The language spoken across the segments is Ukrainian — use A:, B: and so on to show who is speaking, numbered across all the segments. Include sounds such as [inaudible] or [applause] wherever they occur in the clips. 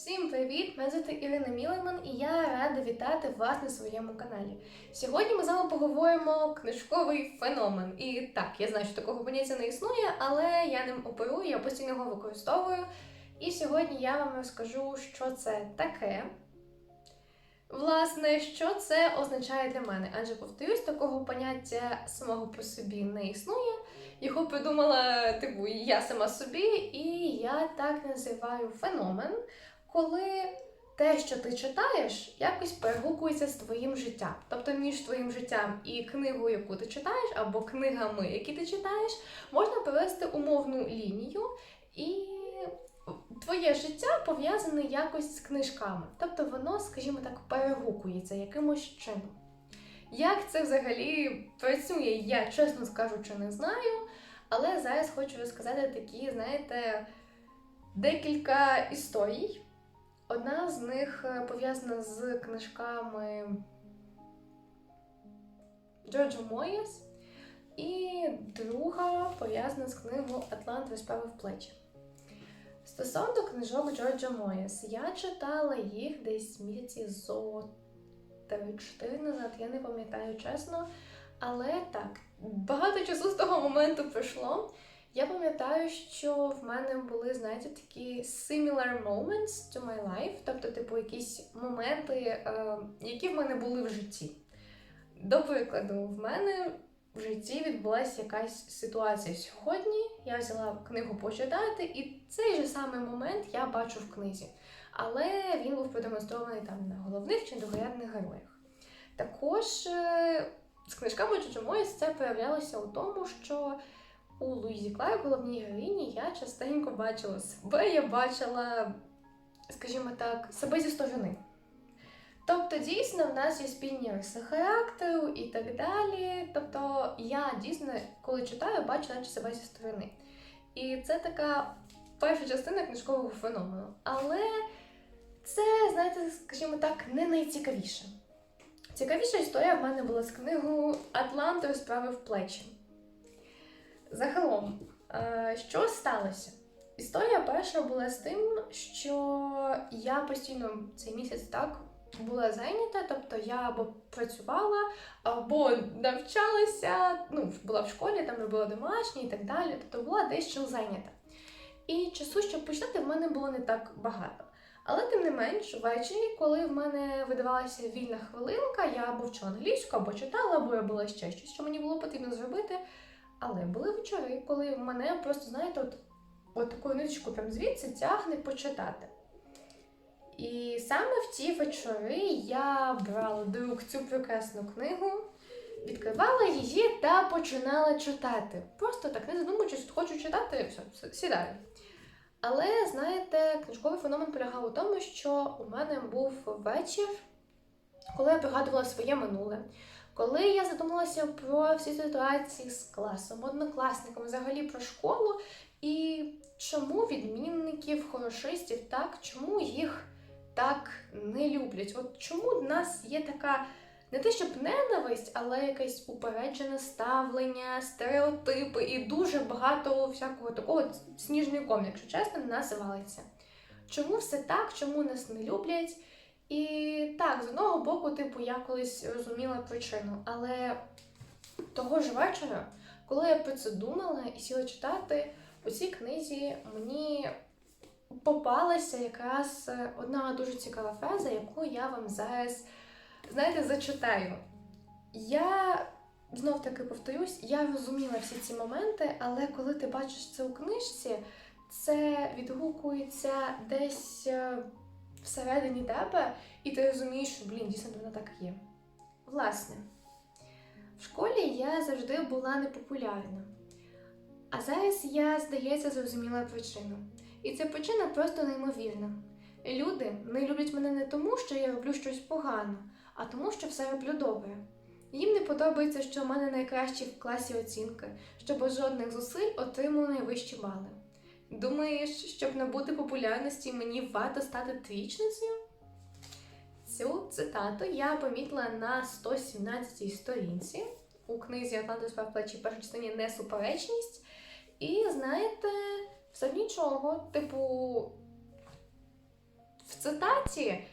A: Всім привіт! Мене звати Ірина Мілеман і я рада вітати вас на своєму каналі. Сьогодні ми з вами поговоримо книжковий феномен. І так, я знаю, що такого поняття не існує, але я ним оперую, я постійно його використовую. І сьогодні я вам розкажу, що це таке. Власне, що це означає для мене? Адже повторюсь, такого поняття самого по собі не існує. Його придумала типу я сама собі, і я так називаю феномен, коли те, що ти читаєш, якось перегукується з твоїм життям. Тобто між твоїм життям і книгою, яку ти читаєш, або книгами, які ти читаєш, можна провести умовну лінію, і твоє життя пов'язане якось з книжками. Тобто воно, скажімо так, перегукується якимось чином. Як це взагалі працює, я чесно скажучи, не знаю. Але зараз хочу розказати такі, знаєте, декілька історій. Одна з них е, пов'язана з книжками Джорджа Моєс, і друга пов'язана з книгою Атлант розправив плечі. Стосовно книжок Джорджа Моєс, я читала їх десь місяці зо 3-4 назад, я не пам'ятаю чесно. Але так, багато часу з того моменту пройшло. Я пам'ятаю, що в мене були, знаєте, такі similar moments to my life, тобто, типу, якісь моменти, е, які в мене були в житті. До прикладу, в мене в житті відбулася якась ситуація сьогодні. Я взяла книгу почитати, і цей же самий момент я бачу в книзі. Але він був продемонстрований там на головних чи другорядних героях. Також. е, з книжками Мойс це проявлялося у тому, що у Луїзі Клай, головній героїні, я частенько бачила себе, я бачила, скажімо так, себе зі сторони. Тобто, дійсно, в нас є спільні риси характеру і так далі. Тобто, я дійсно, коли читаю, бачу наче себе зі сторони. І це така перша частина книжкового феномену. Але це, знаєте, скажімо так, не найцікавіше. Цікавіша історія в мене була з книгою Атлант розправив плечі. Загалом, е, що сталося? Історія перша була з тим, що я постійно цей місяць так була зайнята, тобто я або працювала, або навчалася, ну, була в школі, там робила домашні і так далі, тобто була дещо зайнята. І часу, щоб почитати, в мене було не так багато. Але тим не менш, ввечері, коли в мене видавалася вільна хвилинка, я або вчила англійську, або читала, або я була ще щось, що мені було потрібно зробити. Але були вечори, коли мене просто, знаєте, от, от таку ниточку прям звідси тягне почитати. І саме в ті вечори я брала до рук цю прекрасну книгу, відкривала її та починала читати. Просто так, не задумуючись, хочу читати, все, сідаю. Але знаєте, книжковий феномен полягав у тому, що у мене був вечір, коли я пригадувала своє минуле, коли я задумалася про всі ситуації з класом, однокласниками, взагалі про школу, і чому відмінників, хорошистів так, чому їх так не люблять? От чому в нас є така. Не те, щоб ненависть, але якесь упереджене ставлення, стереотипи і дуже багато всякого такого сніжний ком, якщо чесно, на нас валиться. Чому все так, чому нас не люблять? І так, з одного боку, типу, я колись розуміла причину, але того ж вечора, коли я про це думала і сіла читати, у цій книзі мені попалася якраз одна дуже цікава фраза, яку я вам зараз знаєте, зачитаю. Я знов таки повторюсь, я розуміла всі ці моменти, але коли ти бачиш це у книжці, це відгукується десь е, всередині тебе, і ти розумієш, що, блін, дійсно воно так є. Власне, в школі я завжди була непопулярна. А зараз я, здається, зрозуміла причину. І ця причина просто неймовірна. Люди не люблять мене не тому, що я роблю щось погано, а тому, що все роблю добре. Їм не подобається, що в мене найкращі в класі оцінки, що без жодних зусиль отримую найвищі бали. Думаєш, щоб набути популярності, мені варто стати твічницею? Цю цитату я помітила на 117-й сторінці у книзі Атлантис в плечі першій частині Несуперечність. І знаєте, все нічого, типу, в цитаті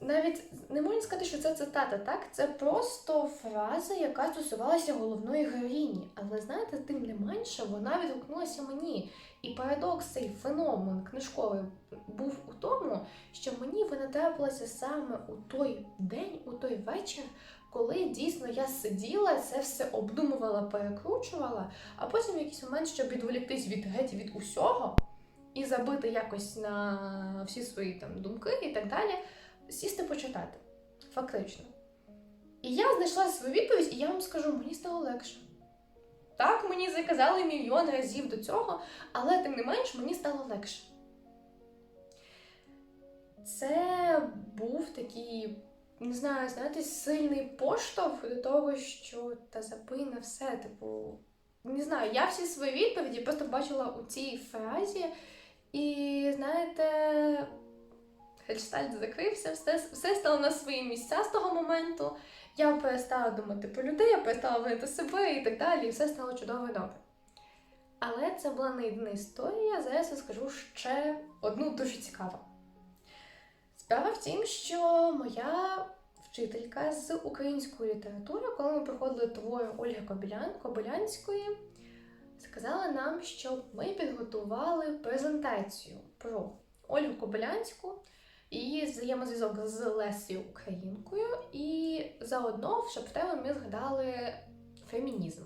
A: навіть не можна сказати, що це цитата, так? Це просто фраза, яка стосувалася головної героїні. Але знаєте, тим не менше, вона відгукнулася мені. І парадокс цей феномен книжковий був у тому, що мені вона трапилася саме у той день, у той вечір, коли дійсно я сиділа, це все обдумувала, перекручувала, а потім в якийсь момент, щоб відволіктись від геть від усього і забити якось на всі свої там думки і так далі, сісти почитати. Фактично. І я знайшла свою відповідь, і я вам скажу, мені стало легше. Так, мені заказали мільйон разів до цього, але тим не менш мені стало легше. Це був такий, не знаю, знаєте, сильний поштовх до того, що та забий на все, типу. Не знаю, я всі свої відповіді просто бачила у цій фразі, і знаєте, гельштальт закрився, все, все стало на свої місця з того моменту. Я перестала думати про людей, я перестала винити себе і так далі, і все стало чудово і добре. Але це була не єдина історія. Зараз я скажу ще одну дуже цікаву. Справа в тім, що моя вчителька з української літератури, коли ми проходили твори Ольги Кобилян, Кобилянської, сказала нам, щоб ми підготували презентацію про Ольгу Кобилянську, її взаємозв'язок з Лесією Українкою, і заодно в шептеві ми згадали фемінізм.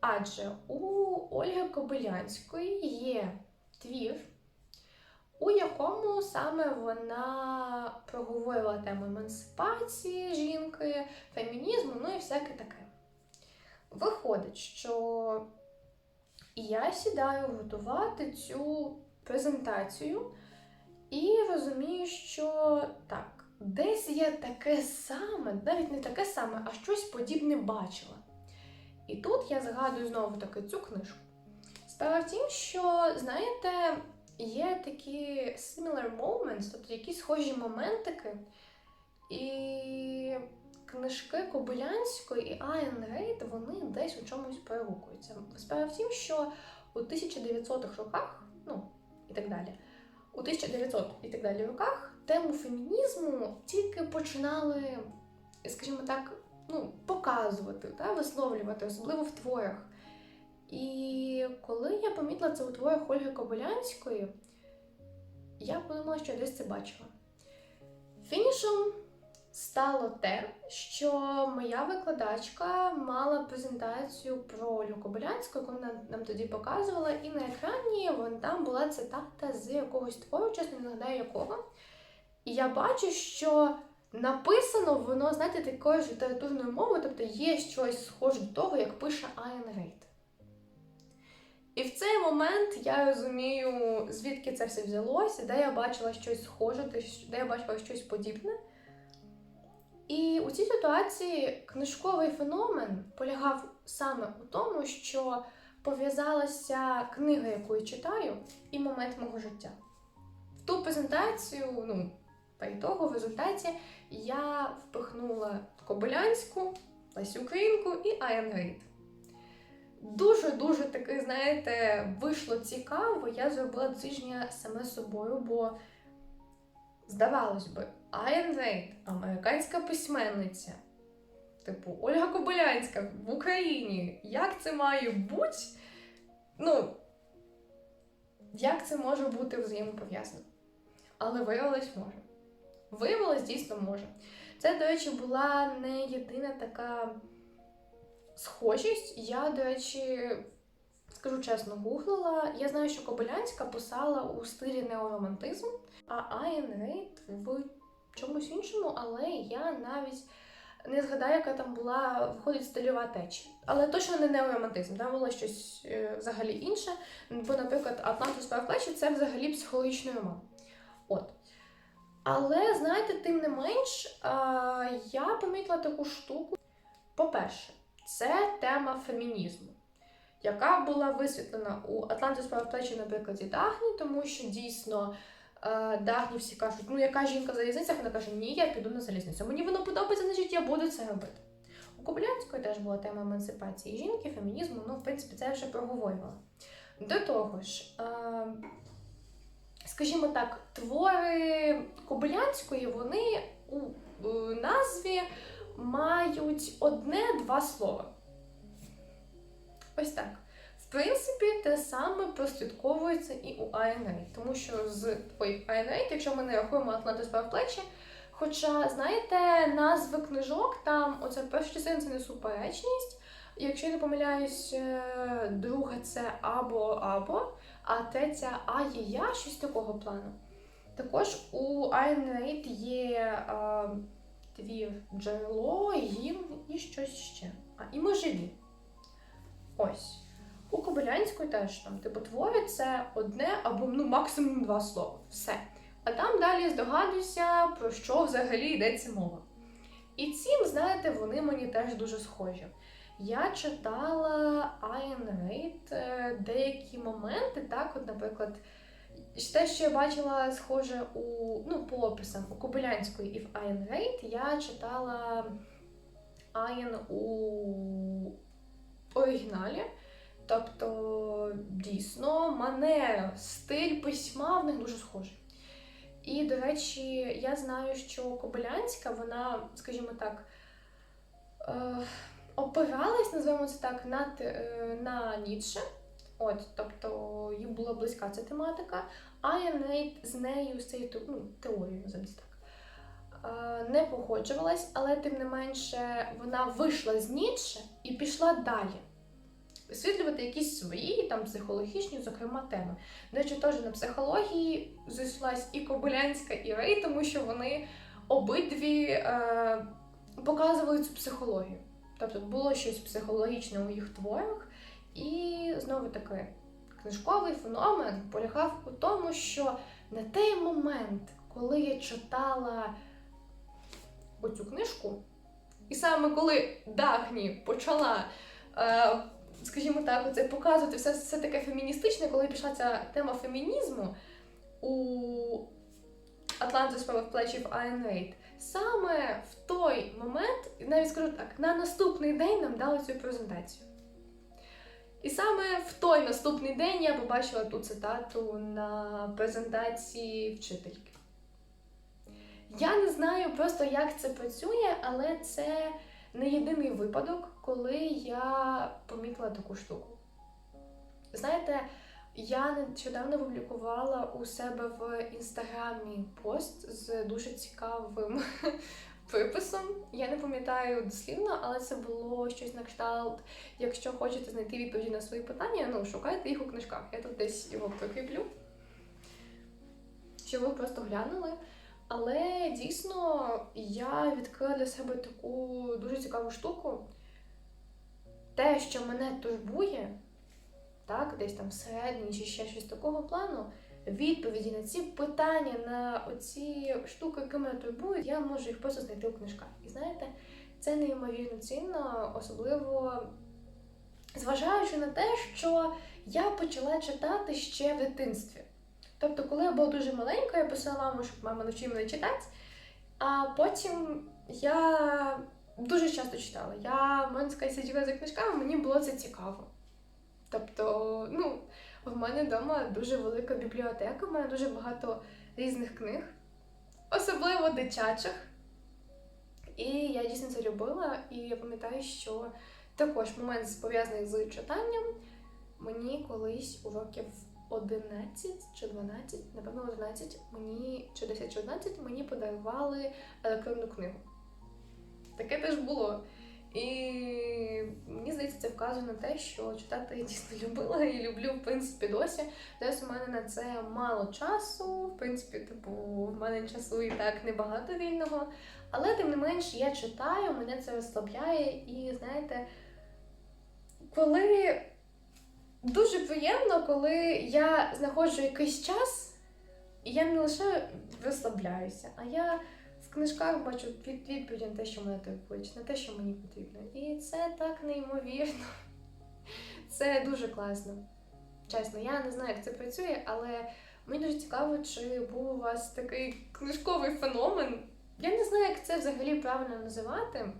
A: Адже у Ольги Кобилянської є твір, у якому саме вона проговорила тему емансипації жінки, фемінізму, ну і всяке таке. Виходить, що я сідаю готувати цю презентацію і розумію, що так, десь я таке саме, навіть не таке саме, а щось подібне бачила. І тут я згадую знову таки цю книжку. Справа в тім, що, знаєте, є такі similar moments, тобто якісь схожі моментики. І книжки Кобилянської і Айн Рейд, вони десь у чомусь перегукуються. Справа в тім, що у 1900-х роках, ну і так далі, у 1900 і так далі роках тему фемінізму тільки починали, скажімо так, ну, показувати, та, висловлювати, особливо в творах. І коли я помітила це у творах Ольги Кобилянської, я подумала, що я десь це бачила. Фінішом стало те, що моя викладачка мала презентацію про Ольгу Кобилянську, яку вона нам тоді показувала, і на екрані вон там була цитата з якогось твору, чесно не згадаю якого. І я бачу, що написано воно, знаєте, такою ж літературною мовою, тобто є щось схоже до того, як пише Айн Рейд. І в цей момент я розумію, звідки це все взялося, де я бачила щось схоже, де я бачила щось подібне. І у цій ситуації книжковий феномен полягав саме у тому, що пов'язалася книга, яку я читаю, і момент мого життя. В ту презентацію, ну, по ітогу, в результаті я впихнула Кобилянську, Лесю Українку і Айн Рейд. Дуже-дуже таки, знаєте, вийшло цікаво. Я зробила дослідження саме собою, бо, здавалось би, Айн Рейд, американська письменниця, типу Ольга Кобилянська в Україні. Як це має бути? Ну, як це може бути взаємопов'язано? Але виявилось може. Виявилось, дійсно може. Це, до речі, була не єдина така схожість. Я, до речі, скажу чесно, гуглила. Я знаю, що Кобилянська писала у стилі неоромантизм, а Айн Рейд в чомусь іншому, але я навіть не згадаю, яка там була, виходить стильова течія. Але точно не неоромантизм, там було щось е, взагалі інше. Бо, наприклад, Атлантус плечі це взагалі психологічний роман. От. Але, знаєте, тим не менш, я помітила таку штуку. По-перше, це тема фемінізму, яка була висвітлена у Атлантис плечі на прикладі Дагні, тому що дійсно е, Дагні всі кажуть, ну яка жінка в залізницях, вона каже, ні, я піду на залізницю. Мені воно подобається, значить я буду це робити. У Кобилянської теж була тема емансипації жінки, фемінізму, ну, в принципі, це я вже проговорювала. До того ж, е, скажімо так, твори Кобилянської, вони у назві мають одне-два слова. Ось так. В принципі, те саме прослідковується і у INA, тому що з ой, INA, якщо ми не рахуємо Атланти справ плечі, хоча, знаєте, назви книжок, там оце перша частина це не суперечність. Якщо я не помиляюсь, е, друга це або або, а третя а є я, щось такого плану. Також у Iron є е, твір джерело, гімн і щось ще. А, і ми живі. Ось. У Кобилянської теж там, типу, твори це одне або ну, максимум два слова. Все. А там далі здогадуйся, про що взагалі йдеться мова. І цим, знаєте, вони мені теж дуже схожі. Я читала Айн Рейд е, деякі моменти, так, от, наприклад, те, що я бачила схоже у ну, по описам у Кобилянської і в Айн Рейд, я читала Айн у оригіналі. Тобто, дійсно, манера, стиль письма в них дуже схожий. І, до речі, я знаю, що Кобилянська, вона, скажімо так, е, опиралась, називаємо це так, на, те- на Ніцше. От, тобто їй була близька ця тематика, а я навіть з нею, з цією ну, теорією, називаємо так, е, не погоджувалась, але тим не менше вона вийшла з Ніцше і пішла далі. Висвітлювати якісь свої там психологічні, зокрема, теми. До теж на психології зійшлась і Кобилянська, і Рей, тому що вони обидві е, показували цю психологію. Тобто було щось психологічне у їх творах, і знову таки книжковий феномен полягав у тому, що на той момент, коли я читала оцю книжку, і саме коли Дагні почала, е, скажімо так, оце показувати все, все таке феміністичне, коли пішла ця тема фемінізму у Атланту справа плечів Айн Рейд, саме в той момент, навіть скажу так, на наступний день нам дали цю презентацію. І саме в той наступний день я побачила ту цитату на презентації вчительки. Я не знаю просто, як це працює, але це не єдиний випадок, коли я помітила таку штуку. Знаєте, я нещодавно публікувала у себе в інстаграмі пост з дуже цікавим [laughs] приписом. Я не пам'ятаю дослівно, але це було щось на кшталт. Якщо хочете знайти відповіді на свої питання, ну шукайте їх у книжках. Я тут десь його прикріплю, щоб ви просто глянули. Але дійсно я відкрила для себе таку дуже цікаву штуку. Те, що мене турбує, так, десь там всередині чи ще щось такого плану, відповіді на ці питання, на оці штуки, які мене турбують, я можу їх просто знайти у книжках. І знаєте, це неймовірно цінно, особливо зважаючи на те, що я почала читати ще в дитинстві. Тобто, коли я була дуже маленька, я писала маму, щоб мама навчила мене читати, а потім я дуже часто читала. Я, можна сказати, сиділа за книжками, мені було це цікаво. Тобто, ну, в мене вдома дуже велика бібліотека, в мене дуже багато різних книг, особливо дитячих. І я дійсно це любила, і я пам'ятаю, що також момент пов'язаний з читанням мені колись у років 11 чи 12, напевно, 11, мені чи 10 чи 11 мені подарували електронну книгу. Таке теж було. І мені здається, це вказує на те, що читати я дійсно [laughs] любила і люблю, в принципі, досі. Десь у мене на це мало часу. В принципі, типу, в мене часу і так небагато вільного. Але тим не менш я читаю, мене це розслабляє, і знаєте, коли дуже приємно, коли я знаходжу якийсь час, і я не лише розслабляюся, а я в книжках бачу від- відповіді на те, що мене турбує, на те, що мені потрібно. І це так неймовірно. Це дуже класно. Чесно, я не знаю, як це працює, але мені дуже цікаво, чи був у вас такий книжковий феномен. Я не знаю, як це взагалі правильно називати.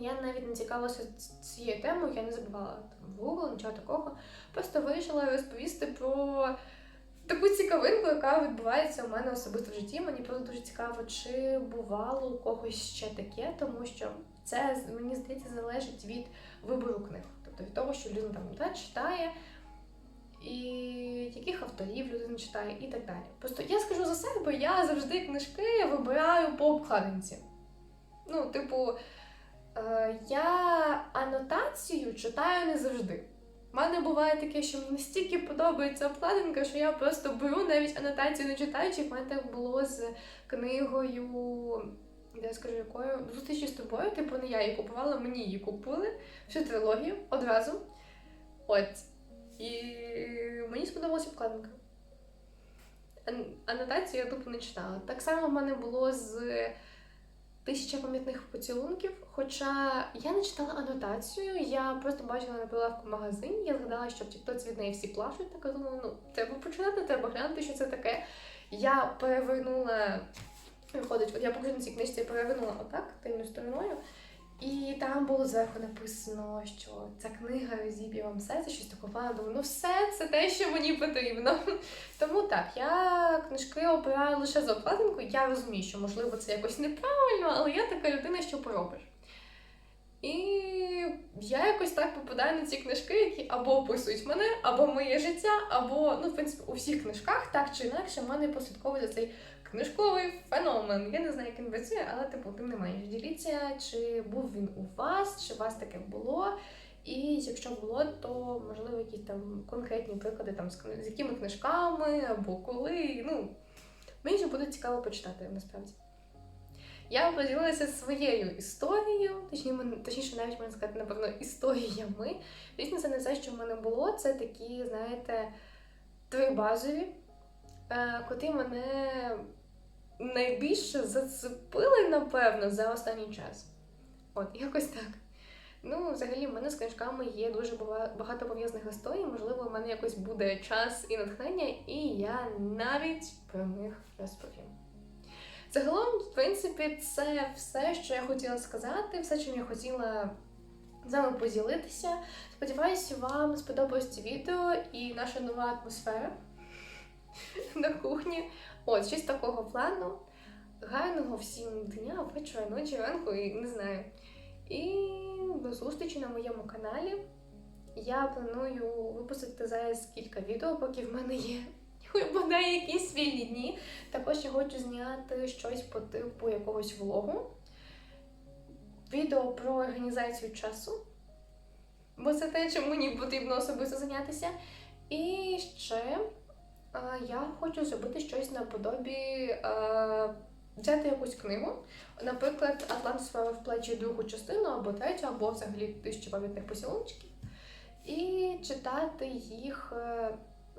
A: Я навіть не цікавилася цією темою, я не забувала в Google, нічого такого. Просто вирішила розповісти про таку цікавинку, яка відбувається у мене особисто в житті. Мені просто дуже цікаво, чи бувало у когось ще таке, тому що це мені здається залежить від вибору книг. Тобто від того, що людина там да, читає, і яких авторів людина читає, і так далі. Просто я скажу за себе, я завжди книжки вибираю по обкладинці. Ну, типу, я анотацію читаю не завжди. У мене буває таке, що мені настільки подобається обкладинка, що я просто беру навіть анотацію не читаючи. В мене так було з книгою, де я скажу, якою зустрічі з тобою, типу не я її купувала, мені її купили всю трилогію одразу. От. І мені сподобалася обкладинка. Анотацію я тупо не читала. Так само в мене було з Тисяча пам'ятних поцілунків. Хоча я не читала анотацію, я просто бачила на прилавку в магазині. Я згадала, що в Тіктоці від неї всі плачуть. Так думала, ну треба починати, треба глянути, що це таке. Я перевернула, виходить, от я покажу на цій книжці, я перевернула отак, тильною стороною. І там було зверху написано, що ця книга розіб'є вам серце, щось таке плану. Думаю, ну все, це те, що мені потрібно. [laughs] Тому так, я книжки обираю лише за обкладинкою. Я розумію, що можливо це якось неправильно, але я така людина, що поробиш. І я якось так попадаю на ці книжки, які або описують мене, або моє життя, або, ну, в принципі, у всіх книжках так чи інакше в мене послідковується цей книжковий феномен. Я не знаю, як він працює, але типу, тим не менш, діліться, чи був він у вас, чи у вас таке було. І якщо було, то можливо якісь там конкретні приклади, там з, з якими книжками або коли. Ну, мені ж буде цікаво почитати насправді. Я поділилася своєю історією, точніше, навіть можна сказати, напевно, історіями. Звісно, це не все, що в мене було. Це такі, знаєте, три базові, е, котрі мене найбільше зацепили, напевно, за останній час. От, якось так. Ну, взагалі, в мене з книжками є дуже багато пов'язаних історій. Можливо, в мене якось буде час і натхнення, і я навіть про них розповім. Загалом, в принципі, це все, що я хотіла сказати, все, чим я хотіла з вами поділитися. Сподіваюся, вам сподобалось це відео і наша нова атмосфера на кухні. От, щось такого плану. Гарного всім дня, вечора, ночі, ранку і не знаю. І до зустрічі на моєму каналі. Я планую випустити зараз кілька відео, поки в мене є [laughs] бодай якісь вільні дні. Також я хочу зняти щось по типу якогось влогу. Відео про організацію часу. Бо це те, чим мені потрібно особисто зайнятися. І ще я хочу зробити щось наподобі. Взяти якусь книгу, наприклад, Атлант сфера в плечі другу частину або третю, або взагалі тисячу пам'ятних поцілунчиків, і читати їх е,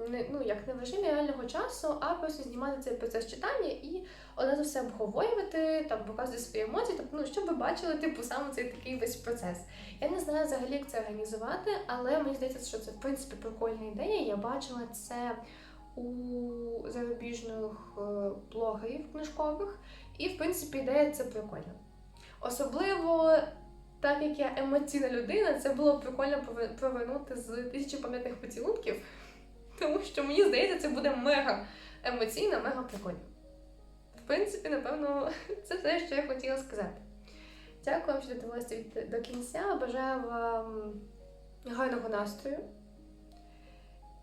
A: не, ну, як не в режимі реального часу, а просто знімати цей процес читання і одразу все обговорювати, там показувати свої емоції, тобто, ну, щоб ви бачили, типу, саме цей такий весь процес. Я не знаю взагалі, як це організувати, але мені здається, що це в принципі прикольна ідея. Я бачила це у зарубіжних е, блогерів книжкових, і в принципі ідея це прикольна. Особливо, так як я емоційна людина, це було прикольно повернути з тисячі пам'ятних поцілунків, тому що мені здається, це буде мега емоційно, мега прикольно. В принципі, напевно, [laughs] це все, що я хотіла сказати. Дякую вам, що додивилися до кінця. Бажаю вам гарного настрою